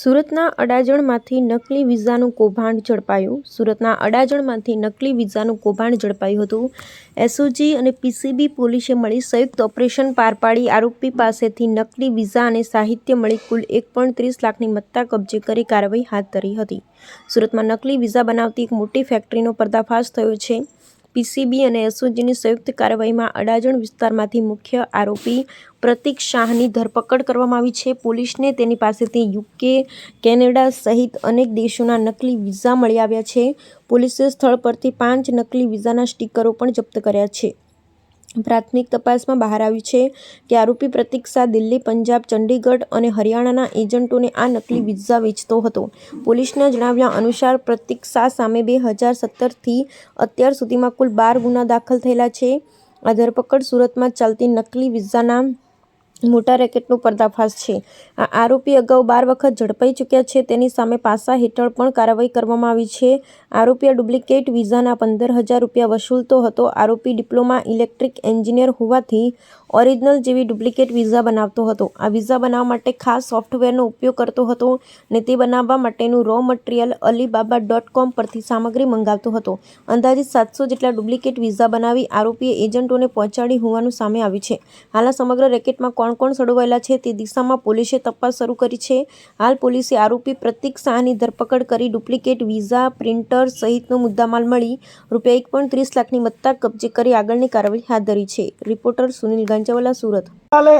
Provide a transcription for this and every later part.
સુરતના અડાજણમાંથી નકલી વિઝાનું કૌભાંડ ઝડપાયું. સુરતના અડાજણમાંથી નકલી વિઝાનું કૌભાંડ ઝડપાયું હતું. એસઓજી અને પીસીબી પોલીસે મળી સંયુક્ત ઓપરેશન પાર પાડી. આરોપી પાસેથી નકલી વિઝા અને સાહિત્ય મળી કુલ એક પોઈન્ટ ત્રીસ લાખની મત્તા કબજે કરી કાર્યવાહી હાથ ધરી હતી. સુરતમાં નકલી વિઝા બનાવતી એક મોટી ફેક્ટરીનો પર્દાફાશ થયો છે. પીસીબી અને એસઓજીની સંયુક્ત કાર્યવાહીમાં અડાજણ વિસ્તારમાંથી મુખ્ય આરોપી પ્રતિક શાહની ધરપકડ કરવામાં આવી છે. પોલીસને તેની પાસેથી યુકે, કેનેડા સહિત અનેક દેશોના નકલી વિઝા મળી આવ્યા છે. પોલીસે સ્થળ પરથી પાંચ નકલી વિઝાના સ્ટીકરો પણ જપ્ત કર્યા છે. પ્રાથમિક તપાસમાં બહાર આવ્યું છે કે આરોપી પ્રતિક શાહ દિલ્હી, પંજાબ, ચંડીગઢ અને હરિયાણાના એજન્ટોને આ નકલી વિઝા વેચતો હતો. પોલીસના જણાવ્યા અનુસાર પ્રતિક શાહ સામે બે હજાર સત્તરથી અત્યાર સુધીમાં કુલ બાર ગુના દાખલ થયેલા છે. આ ધરપકડ સુરતમાં ચાલતી નકલી વિઝાના મોટા રેકેટનું પર્દાફાશ છે. આ આરોપી અગાઉ બાર વખત ઝડપાઈ ચૂક્યા છે. તેની સામે પાસા હેઠળ પણ કાર્યવાહી કરવામાં આવી છે. આરોપીએ ડુપ્લિકેટ વિઝાના પંદર હજાર રૂપિયા વસૂલતો હતો. આરોપી ડિપ્લોમા ઇલેક્ટ્રિક એન્જિનિયર હોવાથી ઓરિજિનલ જેવી ડુપ્લિકેટ વિઝા બનાવતો હતો. આ વિઝા બનાવવા માટે ખાસ સોફ્ટવેરનો ઉપયોગ કરતો હતો ને તે બનાવવા માટેનું raw material Alibaba dot com પરથી સામગ્રી મંગાવતો હતો. અંદાજિત સાતસો જેટલા ડુપ્લિકેટ વિઝા બનાવી આરોપીએ એજન્ટોને પહોંચાડી હોવાનું સામે આવ્યું છે. હાલ સમગ્ર રેકેટમાં કોણ કોણ સડવાયેલા છે તે દિશામાં પોલીસે તપાસ શરૂ કરી છે. હાલ પોલીસે આરોપી પ્રતિક શાહની ધરપકડ કરી ડુપ્લિકેટ વિઝા, પ્રિન્ટર સહિતનો મુદ્દામાલ મળી. રૂપિયા એક પોઈન્ટ ત્રીસ લાખની મત્તા કબજે કરી આગળની કાર્યવાહી હાથ ધરી છે. રિપોર્ટર સુનિલ ગાંજાવાલા, સુરત. કાલે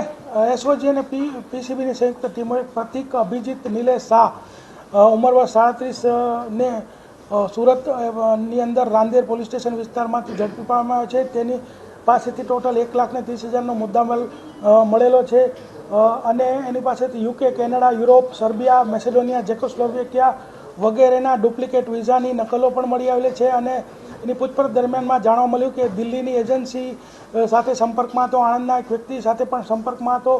એસઓજી અને પીસીબીની સંયુક્ત ટીમોએ પ્રતિક અભિજીત નિલેશ શાહ ઉંમર વર્ષ સાડત્રીસ ને સુરતની અંદર રાંદેર પોલીસ સ્ટેશન વિસ્તારમાંથી ઝડપી પાડવામાં આવ્યો છે. તેની પાસેથી ટોટલ એક લાખ ને ત્રીસ હજારનો મુદ્દામાલ મળેલો છે. અને એની પાસેથી UK, Canada, Europe, Serbia, Macedonia, Czechoslovakia વગેરેના ડુપ્લિકેટ વિઝાની નકલો પણ મળી આવેલી છે અને એની પૂછપરછ દરમિયાનમાં જાણવા મળ્યું કે દિલ્હીની એજન્સી સાથે સંપર્કમાં હતો, આણંદના એક વ્યક્તિ સાથે પણ સંપર્કમાં હતો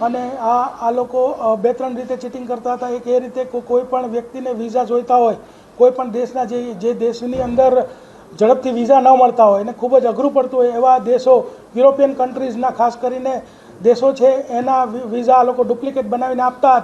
અને આ આ લોકો બે ત્રણ રીતે ચીટિંગ કરતા હતા. એક એ રીતે કોઈ પણ વ્યક્તિને વિઝા જોઈતા હોય, કોઈ પણ દેશના જે જે દેશની અંદર ઝડપથી વિઝા ન મળતા હોય અને ખૂબ જ અઘરું પડતું હોય એવા દેશો, યુરોપિયન કન્ટ્રીઝના ખાસ કરીને દેશો છે એના વિઝા લોકો ડુપ્લિકેટ બનાવીને આપતા હતા.